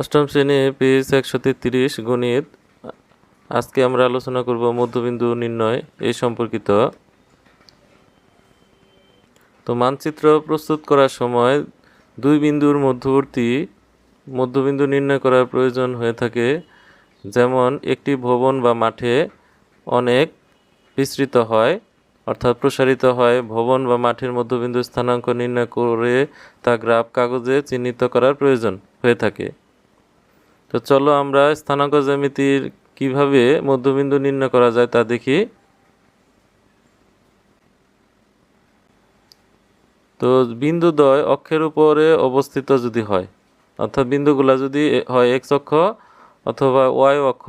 অষ্টম শ্রেণি পেজ একশো তেত্রিশ গণিত। আজকে আমরা আলোচনা করব মধ্যবিন্দু নির্ণয় এই সম্পর্কিত। তো মানচিত্র প্রস্তুত করার সময় দুই বিন্দুর মধ্যবর্তী মধ্যবিন্দু নির্ণয় করার প্রয়োজন হয়ে থাকে। যেমন, একটি ভবন বা মাঠে অনেক বিস্তৃত হয়, অর্থাৎ প্রসারিত হয়। ভবন বা মাঠের মধ্যবিন্দু স্থানাঙ্ক নির্ণয় করে তা গ্রাফ কাগজে চিহ্নিত করার প্রয়োজন হয়ে থাকে। তো চলো আমরা স্থানাঙ্ক জ্যামিতির কীভাবে মধ্যবিন্দু নির্ণয় করা যায় তা দেখি। তো বিন্দুদ্বয় অক্ষের উপরে অবস্থিত যদি হয়, অর্থাৎ বিন্দুগুলা যদি হয় এক্স অক্ষ অথবা ওয়াই অক্ষ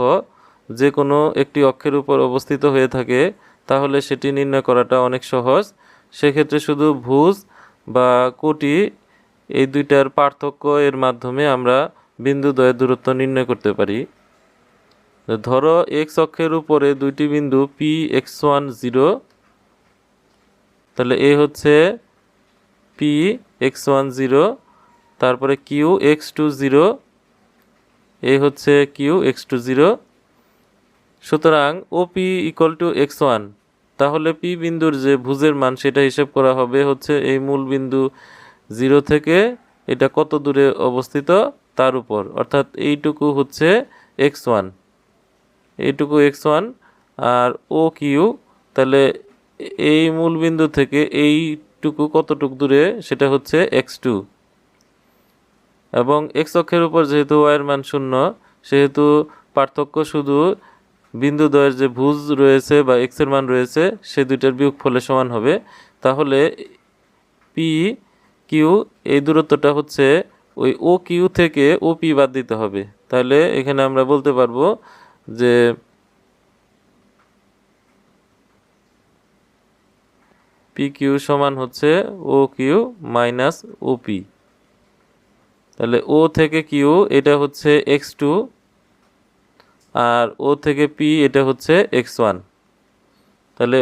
যে কোনো একটি অক্ষের উপর অবস্থিত হয়ে থাকে, তাহলে সেটি নির্ণয় করাটা অনেক সহজ। সেক্ষেত্রে শুধু ভুজ বা কোটি এই দুইটার পার্থক্য এর মাধ্যমে আমরা বিন্দুদ্বয়ের দূরত্ব নির্ণয় করতে পারি। ধরো এক্স অক্ষের উপরে দুইটি বিন্দু পি এক্স ওয়ান জিরো তাহলে এ হচ্ছে পি এক্স ওয়ান জিরো তারপরে কিউ এক্স টু জিরো এ হচ্ছে কিউ এক্স টু জিরো সুতরাং O P equal to X one তাহলে পি বিন্দুর যে ভুজের মান সেটা হিসেব করা হবে হচ্ছে এই মূল বিন্দু জিরো থেকে এটা কত দূরে অবস্থিত? তার উপর। অর্থাৎ এইটুকু হচ্ছে এক্স ওয়ান। এইটুকু এক্স ওয়ান আর ও কিউ, তাহলে এই মূল বিন্দু থেকে এইটুকু কতটুকু দূরে, সেটা হচ্ছে এক্স টু। এবং এক্স অক্ষের উপর যেহেতু ওয়াইয়ের মান শূন্য, সেহেতু পার্থক্য শুধু বিন্দুদ্বয়ের যে ভুজ রয়েছে বা এক্সের মান রয়েছে, সে দুইটার বিয়োগফলের সমান হবে। তাহলে পি কিউ, এই দূরত্বটা হচ্ছে ওই ও কিউ থেকে ও পি বাদ দিতে হবে। তাহলে এখানে আমরা বলতে পারব যে পি কিউ সমান হচ্ছে O Q minus O P তাহলে ও থেকে কিউ এটা হচ্ছে এক্স টু আর ও থেকে পি এটা হচ্ছে এক্স ওয়ান তাহলে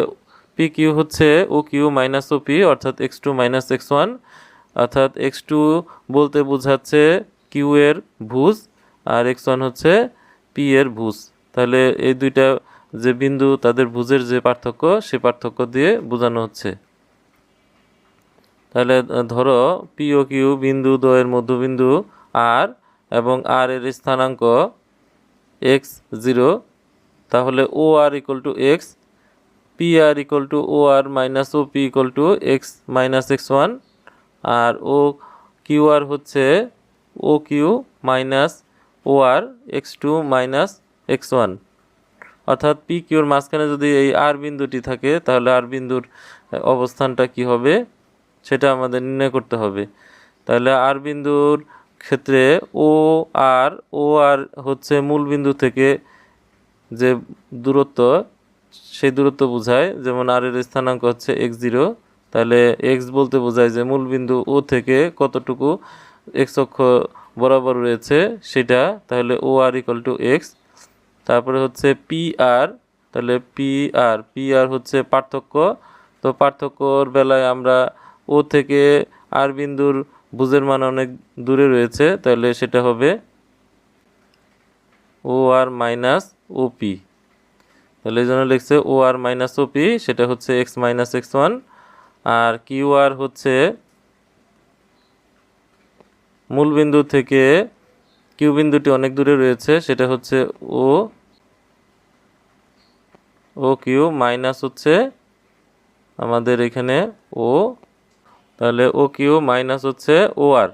পি কিউ হচ্ছে O Q minus O P অর্থাৎ X two minus X one অর্থাৎ এক্স টু বলতে বোঝাচ্ছে কিউ এর ভুজ আর এক্স ওয়ান হচ্ছে পি এর ভুজ। তাহলে এই দুইটা যে বিন্দু, তাদের ভুজের যে পার্থক্য, সে পার্থক্য দিয়ে বোঝানো হচ্ছে। তাহলে ধরো পি ও কিউ বিন্দু দ্বয়ের মধ্যবিন্দু আর এবং আর এর স্থানাঙ্ক এক্স জিরো। তাহলে O R equal to X, P R equal to O R minus O P equal to X minus X one R O Q R হচ্ছে O Q minus O R X two minus X one. অর্থাৎ P কিউর মাঝখানে যদি এই আর বিন্দুটি থাকে, তাহলে আর বিন্দুর অবস্থানটা কি হবে? সেটা আমাদের নির্ণয় করতে হবে। তাহলে আর বিন্দুর ক্ষেত্রে ও আর ও আর হচ্ছে মূল বিন্দু থেকে যে দূরত্ব, সেই দূরত্ব বোঝায়। যেমন আর এর স্থানাঙ্ক হচ্ছে এক্স জিরো তাহলে এক্স বলতে বোঝায় যে মূল বিন্দু ও থেকে কতটুকু এক্স অক্ষ বরাবর রয়েছে সেটা, তাহলে O R equal to X তারপরে হচ্ছে পি আর তাহলে পি আর পি আর হচ্ছে পার্থক্য। তো পার্থক্যর বেলায় আমরা ও থেকে আর বিন্দুর বুঝের মান অনেক দূরে রয়েছে, তাহলে সেটা হবে ও আর মাইনাস ও পি তাহলে এই জন্য লিখছে ও আর মাইনাস ও পি সেটা হচ্ছে এক্স মাইনাস এক্স ওয়ান আর কিউ আর হচ্ছে মূল বিন্দু থেকে কিউ বিন্দুটি অনেক দূরে রয়েছে, সেটা হচ্ছে ও ও কিউ মাইনাস হচ্ছে আমাদের এখানে ও, তাহলে ও কিউ মাইনাস হচ্ছে ও আর।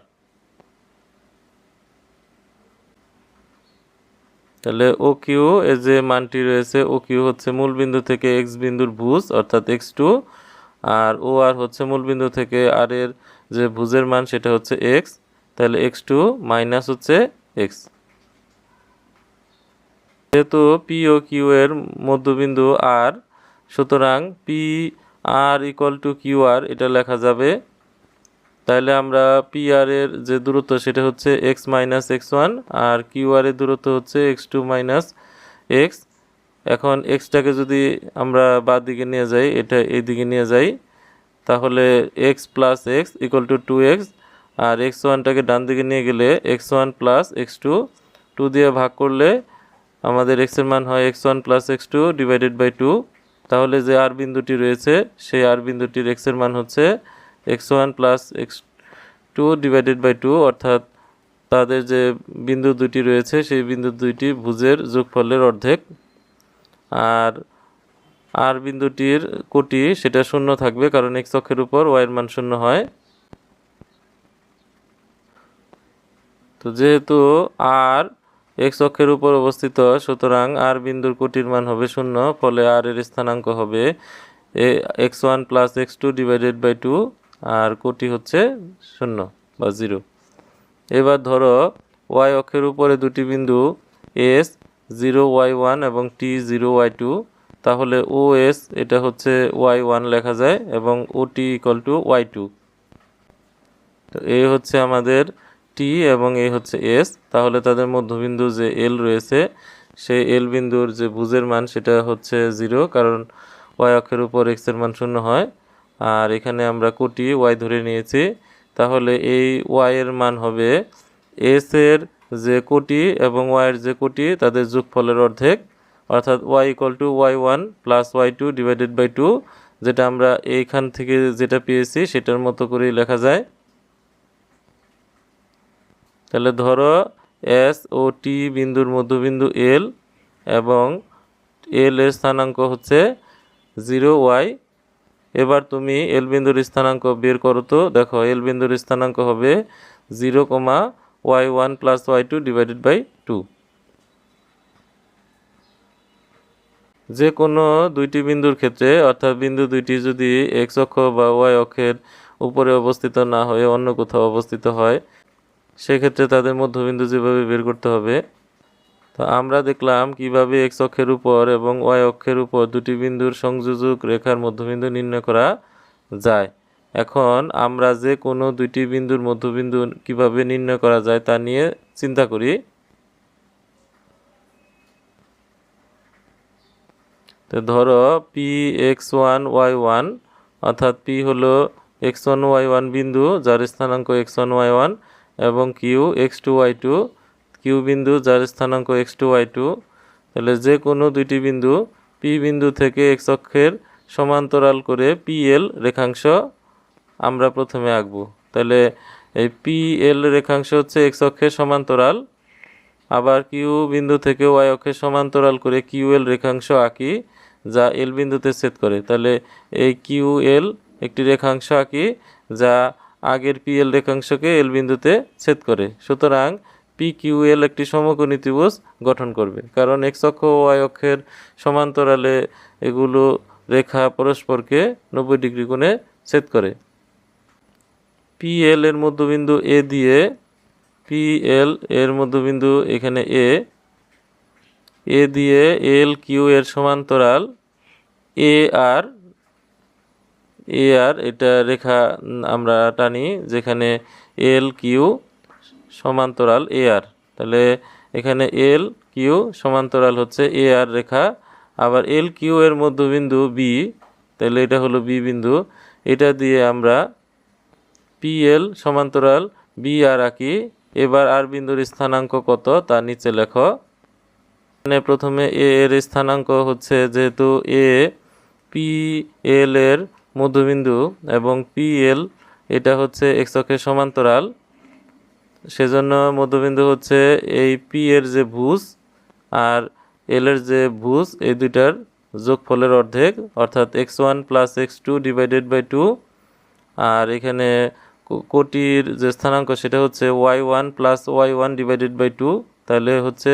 তাহলে ও কিউ, এর যে মানটি রয়েছে, ও কিউ হচ্ছে মূল বিন্দু থেকে এক্স বিন্দুর ভুজ অর্থাৎ এক্স টু আর ও আর হচ্ছে মূল বিন্দু থেকে আর এর যে ভুজের মান সেটা হচ্ছে এক্স তাহলে এক্স টু মাইনাস হচ্ছে এক্স যেহেতু পি ও কিউ এর মধ্যবিন্দু আর সুতরাং P R equal to Q R এটা লেখা যাবে। তাহলে আমরা পি আর এর যে দূরত্ব সেটা হচ্ছে এক্স মাইনাস এক্স ওয়ান আর কিউ আর এর দূরত্ব হচ্ছে এক্স টু মাইনাস এক্স এখন এক্সটাকে যদি আমরা বাদ দিকে নিয়ে যাই, এটা এই দিকে নিয়ে যাই, তাহলে X plus X equal to two X R X ওয়ানটাকে ডান দিকে নিয়ে গেলে X one plus X two two দিয়ে ভাগ করলে আমাদের এক্সের মান হয় X one plus X two divided by two তাহলে যে আর বিন্দুটি রয়েছে, সেই আর বিন্দুটির এক্সের মান হচ্ছে X one plus X two divided by two অর্থাৎ তাদের যে বিন্দু দুটি রয়েছে, সেই বিন্দু দুইটি ভুজের যোগফলের অর্ধেক আর আর বিন্দুটির কোটি সেটা শূন্য থাকবে, কারণ এক্স অক্ষের উপর ওয়াইয়ের মান শূন্য হয়। তো যেহেতু আর এক্স অক্ষের উপর অবস্থিত, সুতরাং আর বিন্দুর কোটির মান হবে শূন্য, ফলে আর এর স্থানাঙ্ক হবে X one plus X two divided by two আর কোটি হচ্ছে শূন্য বা জিরো এবার ধরো ওয়াই অক্ষের উপরে দুটি বিন্দু এস জিরো ওয়াই ওয়ান এবং টি জিরো ওয়াই টু তাহলে ও এস এটা হচ্ছে ওয়াই ওয়ান লেখা যায় এবং O T equal to Y two তো এই হচ্ছে আমাদের টি এবং এই হচ্ছে এস তাহলে তাদের মধ্যবিন্দু যে এল রয়েছে, সেই এল বিন্দুর যে ভুজের মান সেটা হচ্ছে জিরো কারণ ওয়াই অক্ষের উপর এক্সের মান শূন্য হয়। আর এখানে আমরা কোটি ওয়াই ধরে নিয়েছি, তাহলে এই ওয়াই এর মান হবে এস এর যে কোটি এবং ওয়াই এর যে কোটি তাদের যোগফলের অর্ধেক, অর্থাৎ Y equal to Y one plus Y two divided by two যেটা আমরা এইখান থেকে যেটা পেয়েছি সেটার মতো করেই লেখা যায়। তাহলে ধরো এস ও টি বিন্দুর মধ্যবিন্দু এল এবং এল এর স্থানাঙ্ক হচ্ছে জিরো ওয়াই এবার তুমি এল বিন্দুর স্থানাঙ্ক বের করো তো, দেখো এল বিন্দুর স্থানাঙ্ক হবে zero comma Y one plus Y two divided by two যে কোনো দুইটি বিন্দুর ক্ষেত্রে, অর্থাৎ বিন্দু দুইটি যদি এক্স অক্ষ বা ওয়াই অক্ষের উপরে অবস্থিত না হয়ে অন্য কোথাও অবস্থিত হয়, সেক্ষেত্রে তাদের মধ্যবিন্দু যেভাবে বের করতে হবে, তো আমরা দেখলাম কীভাবে এক্স অক্ষের উপর এবং ওয়াই অক্ষের উপর দুটি বিন্দুর সংযোজক রেখার মধ্যবিন্দু নির্ণয় করা যায়। এখন আমরা যে কোনো দুইটি বিন্দুর মধ্যবিন্দু কীভাবে নির্ণয় করা যায় তা নিয়ে চিন্তা করি। তো ধরো P X one Y one অর্থাৎ পি হলো এক্স ওয়ান ওয়াই ওয়ান বিন্দু, যার স্থানাঙ্ক এক্স ওয়ান ওয়াই ওয়ান এবং Q X two Y two Q বিন্দু, যার স্থানাঙ্ক এক্স টু ওয়াই টু তাহলে যে কোনো দুইটি বিন্দু পি বিন্দু থেকে এক্স অক্ষের সমান্তরাল করে পি এল রেখাংশ আমরা প্রথমে আঁকবো। তাহলে এই পি এল রেখাংশ হচ্ছে এক্স অক্ষের সমান্তরাল। আবার কিউ বিন্দু থেকে ওয়াই অক্ষের সমান্তরাল করে কিউ এল রেখাংশ আঁকি, যা এল বিন্দুতে ছেদ করে। তাহলে এই কিউ এল একটি রেখাংশ আঁকি, যা আগের পি এল রেখাংশকে এল বিন্দুতে ছেদ করে। সুতরাং পি কিউ এল একটি সমকোণী ত্রিভুজ গঠন করবে। কারণ এক্স অক্ষ ওয়াই অক্ষের সমান্তরালে এগুলো রেখা পরস্পরকে নব্বই ডিগ্রি কোণে ছেদ করে। পি এল এর মধ্যবিন্দু এ দিয়ে পি এল এর মধ্যবিন্দু এখানে এ এ দিয়ে এল কিউ এর সমান্তরাল এ আর এ আর এটা রেখা আমরা টানি যেখানে এল কিউ সমান্তরাল এ আর তাহলে এখানে এল কিউ সমান্তরাল হচ্ছে এ আর রেখা, আবার এল কিউ এর মধ্যবিন্দু বি তাহলে এটা হলো বি বিন্দু। এটা দিয়ে আমরা পি এল সমান্তরাল বি আর আঁকি। এবার আর বিন্দুর স্থানাঙ্ক কত? তা নিচে লেখো। এখানে প্রথমে এ এর স্থানাঙ্ক হচ্ছে যেহেতু এ পি এল এর মধ্যবিন্দু এবং পি এল এটা হচ্ছে এক্স অক্ষের সমান্তরাল। সেজন্য মধ্যবিন্দু হচ্ছে এই পি এর যে ভুজ আর এল এর যে ভুজ, এই দুইটার যোগফলের অর্ধেক, অর্থাৎ X one plus X two divided by two আর এখানে কোটির যে স্থানাঙ্ক সেটা হচ্ছে Y one plus Y one divided by two, তাহলে হচ্ছে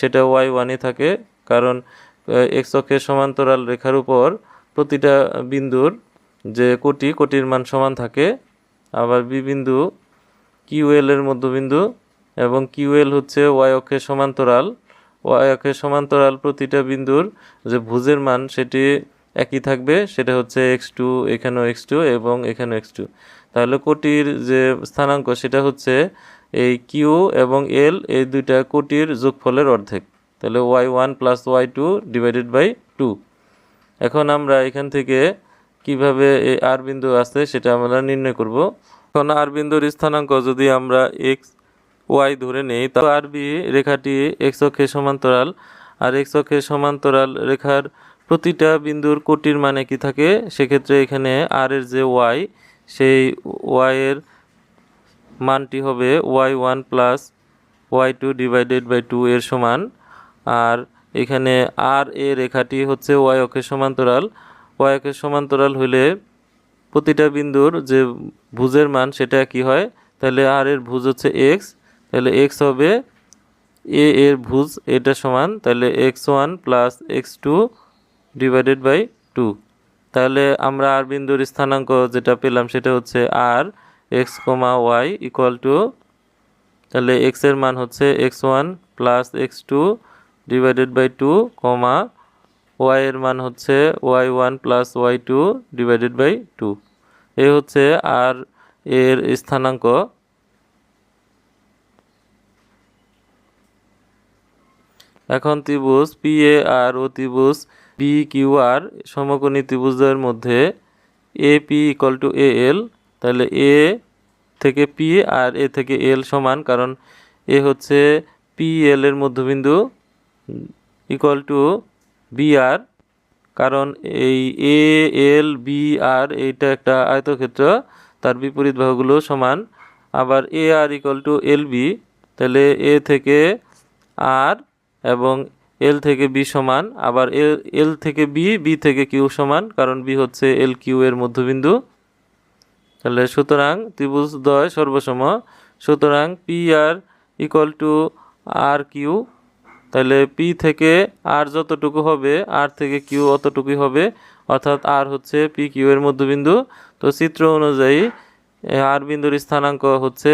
সেটা ওয়াই ওয়ানই থাকে। কারণ এক্স অক্ষের সমান্তরাল রেখার উপর প্রতিটা বিন্দুর যে কোটি, কোটির মান সমান থাকে। আবার বি বিন্দু কিউএল এর মধ্যবিন্দু এবং কিউএল হচ্ছে ওয়াই অক্ষের সমান্তরাল। ওয়াই অক্ষের সমান্তরাল প্রতিটা বিন্দুর যে ভুজের মান, সেটি একই থাকবে, সেটা হচ্ছে এক্স টু এখানেও এক্স টু এবং এখানেও এক্স টু তাহলে কোটির যে স্থানাঙ্ক, সেটা হচ্ছে এই কিউ এবং এল এই দুইটা কোটির যোগফলের অর্ধেক। তাহলে Y one plus Y two divided by two এখন আমরা এখান থেকে কীভাবে এই আর বিন্দু আছে, সেটা আমরা নির্ণয় করব। এখন আর বিন্দুর স্থানাঙ্ক যদি আমরা এক্স ওয়াই ধরে নেই তবে আর বি রেখাটি এক্স অক্ষের সমান্তরাল, আর এক্স অক্ষের সমান্তরাল রেখার প্রতিটা বিন্দুর কোটির মানে কি থাকে? সেক্ষেত্রে এখানে আর এর যে ওয়াই সেই ওয়াই এর মানটি হবে Y one plus Y two divided by two এর সমান। আর এখানে আর এ রেখাটি হচ্ছে ওয়াই অক্ষের সমান্তরাল। ওয়াই অক্ষের সমান্তরাল হলে প্রতিটা বিন্দুর যে ভুজের মান সেটা কি হয়? তাহলে আর এর ভুজ হচ্ছে এক্স তাহলে এক্স হবে এ এর ভুজ, এটা সমান। তাহলে X one plus X two divided by two তাহলে আমরা আর বিন্দুর স্থানাঙ্ক যেটা পেলাম সেটা হচ্ছে R X comma Y equal to তাহলে এক্সের মান হচ্ছে X one plus X two divided by two comma Y এর মান হচ্ছে Y one plus Y two divided by two এ হচ্ছে আর এর স্থানাঙ্ক। এখন ত্রিভুজ পি এ আর ও ত্রিভুজ পি কিউ আর সমকোণী ত্রিভুজের মধ্যে A P equal to A L তাহলে এ থেকে পি আর এ থেকে এল সমান, কারণ এ হচ্ছে পি এল এর মধ্যবিন্দু ইকুয়াল টু বি আর কারণ এই এ এল বি আর এইটা একটা আয়তক্ষেত্র, তার বিপরীত বাহুগুলো সমান। আবার A R equal to L B তাহলে এ থেকে আর এবং এল থেকে বি সমান, আবার এল এল থেকে বি বি থেকে কিউ সমান, কারণ বি হচ্ছে এল কিউ এর মধ্যবিন্দু। তাহলে সুতরাং ত্রিভুজ দ্বয় সর্বসম, সুতরাং P R equal to R Q, তাহলে পি থেকে আর যতটুকু হবে আর থেকে কিউ অতটুকুই হবে, অর্থাৎ আর হচ্ছে পি কিউ এর মধ্যবিন্দু। তো চিত্র অনুযায়ী আর বিন্দুর স্থানাঙ্ক হচ্ছে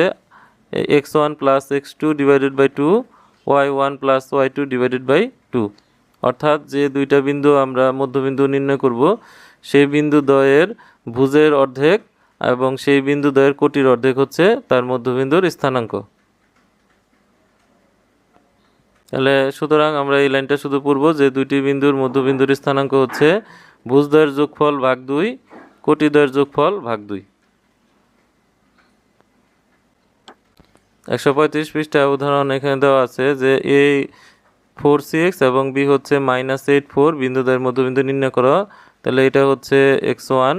x one plus x two divided by two y one plus y two divided by two অর্থাৎ যে দুইটা বিন্দু আমরা মধ্যবিন্দু নির্ণয় করব, সেই বিন্দু দ্বয়ের ভুজের অর্ধেক এবং সেই বিন্দু দ্বয়ের কোটির অর্ধেক হচ্ছে তার মধ্যবিন্দুর স্থানাঙ্ক। তাহলে সুতরাং আমরা এই লাইনটা শুধু পড়ব যে দুইটি বিন্দুর মধ্যবিন্দুর স্থানাঙ্ক হচ্ছে ভুজদ্বয়ের যোগফল ভাগ দুই কোটিদ্বয়ের যোগফল ভাগ দুই। একশো পঁয়ত্রিশ পৃষ্ঠা উদাহরণ এখানে দেওয়া আছে যে এ ফোর সিক্স এবং বি হচ্ছে মাইনাস এইট ফোর, বিন্দুদের মধ্যবিন্দু নির্ণয় করো। তাহলে এটা হচ্ছে এক্স ওয়ান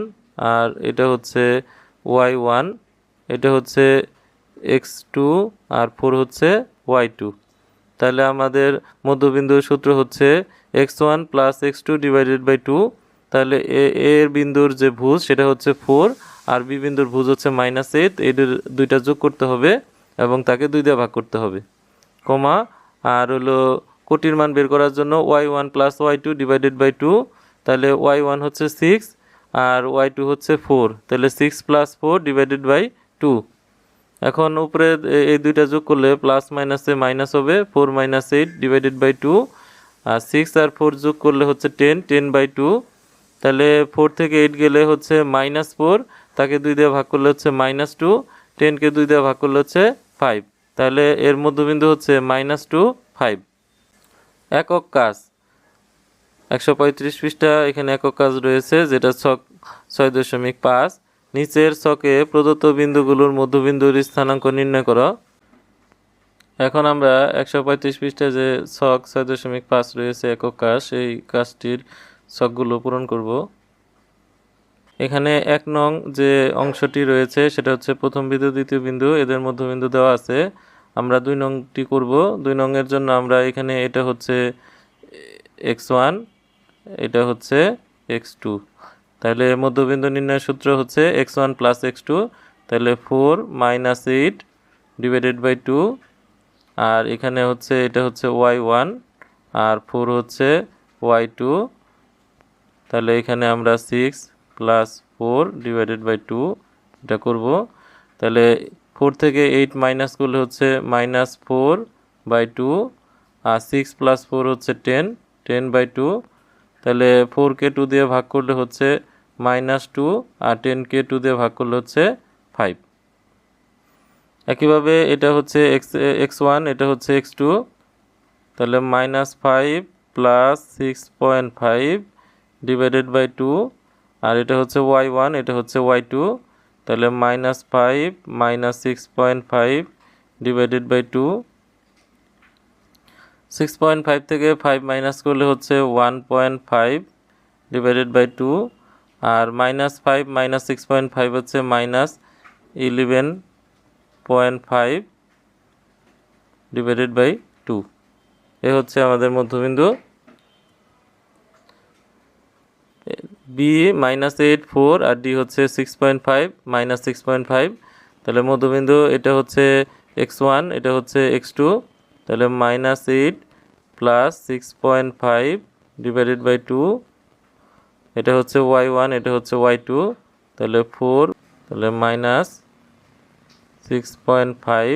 আর এটা হচ্ছে ওয়াই ওয়ান, এটা হচ্ছে এক্স টু আর ফোর হচ্ছে ওয়াই টু। তাহলে আমাদের মধ্যবিন্দুর সূত্র হচ্ছে x one plus x two divided by two. তাহলে এ এর বিন্দুর যে ভুজ সেটা হচ্ছে ফোর আর বি বিন্দুর ভুজ হচ্ছে মাইনাস এইট। এদের দুইটা যোগ করতে হবে। এবং তাকে দুই দিয়ে ভাগ করতে হবে। কমা, আর হলো কোটির মান বের করার জন্য y one plus y two divided by two তাহলে ওয়াই ওয়ান হচ্ছে সিক্স আর ওয়াই টু হচ্ছে ফোর তাহলে six plus four divided by two এখন উপরে এই দুইটা যোগ করলে প্লাস মাইনাসে মাইনাস হবে four minus eight divided by two R six আর ফোর যোগ করলে হচ্ছে টেন টেন বাই টু তাহলে ফোর থেকে এইট গেলে হচ্ছে মাইনাস ফোর তাকে দুই দিয়ে ভাগ করলে হচ্ছে মাইনাস টু টেনকে দুই দিয়ে ভাগ করলে হচ্ছে ফাইভ তাহলে এর মধ্যবিন্দু হচ্ছে মাইনাস টু ফাইভ একক কাজ। একশো পঁয়ত্রিশ পৃষ্ঠা এখানে একক কাজ রয়েছে, যেটা ছক ছয় দশমিক পাঁচ। নিচের ছকে প্রদত্ত বিন্দুগুলোর মধ্যবিন্দুর স্থানাঙ্ক নির্ণয় করো। এখন আমরা একশো পঁয়ত্রিশ পৃষ্ঠায় যে ছক ছয় দশমিক পাঁচ রয়েছে, একক কাজ, সেই কাজটির ছকগুলো পূরণ করব। এখানে এক নং যে অংশটি রয়েছে, সেটা হচ্ছে প্রথম বিন্দু, দ্বিতীয় বিন্দু, এদের মধ্যবিন্দু দেওয়া আছে। আমরা দুই নংটি করব। দুই নংয়ের জন্য আমরা এখানে এটা হচ্ছে এক্স ওয়ান, এটা হচ্ছে এক্স টু। তাহলে মধ্যবিন্দু নির্ণয়ের সূত্র হচ্ছে x one plus x two, তাহলে four minus eight divided by two আর এখানে হচ্ছে, এটা হচ্ছে ওয়াই ওয়ান, আর ফোর হচ্ছে ওয়াই টু। তাহলে এখানে আমরা six plus four divided by two এটা করব। তাহলে ফোর থেকে এইট মাইনাস করলে হচ্ছে মাইনাস ফোর বাই টু আর সিক্স প্লাস ফোর হচ্ছে টেন টেন বাই টু তাহলে ফোরকে টু দিয়ে ভাগ করলে হচ্ছে মাইনাস টু আর টেনকে টু দিয়ে ভাগ করলে হচ্ছে ফাইভ একইভাবে এটা হচ্ছে এক্স এক্স ওয়ান এটা হচ্ছে এক্স টু তাহলে minus five plus six point five divided by two আর এটা হচ্ছে ওয়াই ওয়ান, এটা হচ্ছে ওয়াই টু। তাহলে minus five minus six point five divided by two six point five থেকে ফাইভ মাইনাস করলে হচ্ছে one point five divided by two R minus five minus six point five হচ্ছে minus eleven point five divided by two এ হচ্ছে আমাদের মধ্যবিন্দু। B minus eight four আর D হচ্ছে six point five minus six point five তাহলে মধ্যবিন্দু এটা হচ্ছে এক্স ওয়ান এটা হচ্ছে এক্স টু তাহলে minus eight plus six point five divided by two এটা হচ্ছে ওয়াই ওয়ান এটা হচ্ছে ওয়াই টু তাহলে ফোর তাহলে minus six point five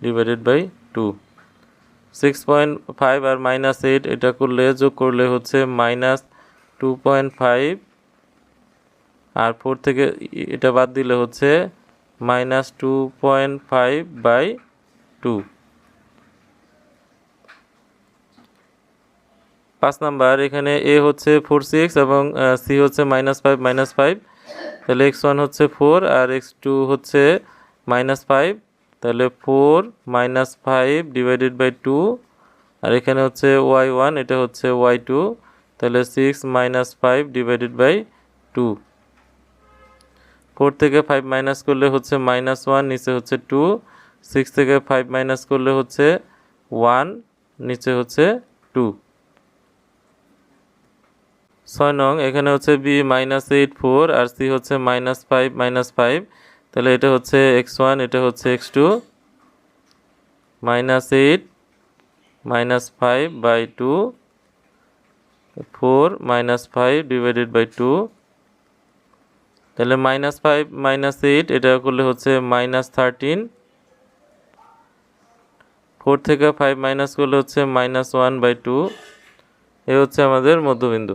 divided by two six point five R minus eight এটা করলে যোগ করলে হচ্ছে মাইনাস টু পয়েন্ট ফাইভ আর ফোর থেকে এটা বাদ দিলে হচ্ছে minus two point five by two পাঁচ নাম্বার, এখানে এ হচ্ছে ফোর সিক্স এবং সি হচ্ছে মাইনাস ফাইভ মাইনাস ফাইভ তাহলে এক্স ওয়ান হচ্ছে ফোর আর এক্স টু হচ্ছে মাইনাস ফাইভ তাহলে four minus five divided by two আর এখানে হচ্ছে ওয়াই ওয়ান এটা হচ্ছে ওয়াই টু তাহলে six minus five divided by two four থেকে ফাইভ মাইনাস করলে হচ্ছে মাইনাস ওয়ান নিচে হচ্ছে টু সিক্স থেকে ফাইভ মাইনাস করলে হচ্ছে ওয়ান নিচে হচ্ছে টু ছয় নং, এখানে হচ্ছে বি মাইনাস এইট ফোর আর সি হচ্ছে মাইনাস ফাইভ মাইনাস ফাইভ তাহলে এটা হচ্ছে এক্স ওয়ান এটা হচ্ছে x two minus eight minus five by two four minus five divided by two. তাহলে মাইনাস ফাইভ মাইনাস এইট, এটা করলে হচ্ছে মাইনাস থার্টিন। ফোর থেকে ফাইভ মাইনাস করলে হচ্ছে মাইনাস ওয়ান বাই টু। এ হচ্ছে আমাদের মধ্যবিন্দু।